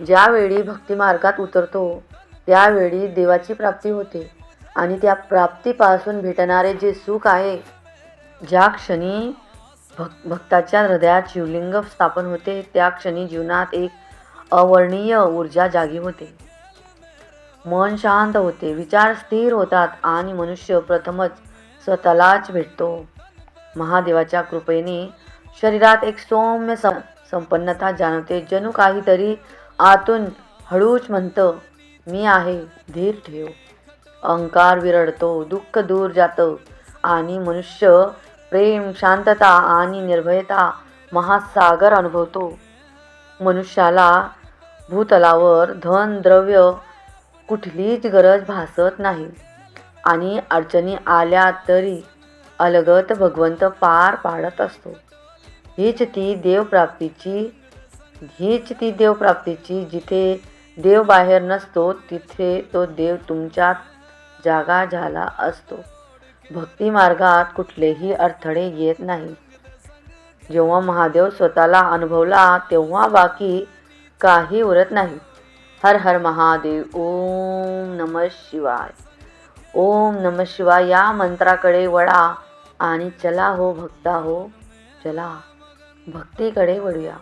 ज्यावेळी भक्तिमार्गात उतरतो त्यावेळी देवाची प्राप्ती होते आणि त्या प्राप्तीपासून भेटणारे जे सुख आहे ज्या क्षणी भक् भक्ताच्या हृदयात शिवलिंग स्थापन होते त्या क्षणी जीवनात एक अवर्णीय ऊर्जा जागी होते. मन शांत होते विचार स्थिर होतात आणि मनुष्य प्रथमच स्वतःलाच भेटतो. महादेवाच्या कृपेने शरीरात एक सौम्य सं संपन्नता जाणवते. जणू काहीतरी आतून हळूच म्हणतं मी आहे धीर ठेव. अहंकार विरळतो दुःख दूर जातं आणि मनुष्य प्रेम शांतता आणि निर्भयता महासागर अनुभवतो. मनुष्याला भूतलावर धन द्रव्य कुठलीच गरज भासत नाही आणि अडचणी आल्या तरी अलगत भगवंत पार पाडत असतो. हीच ती देवप्राप्तीची हीच ती देवप्राप्तीची. जिथे देव बाहेर नसतो तिथे तो देव तुमच्यात जागा झाला असतो. भक्ती मार्गात कुठलेही अडथळे येत नाही. जेव्हा महादेव स्वतःला अनुभवला तेव्हा बाकी काही उरत नाही. हर हर महादेव ओम नम शिवाय. ओम नम शिवाय या मंत्राकडे वळा आणि चला हो भक्ता हो चला. भक्तीकडे वळूया.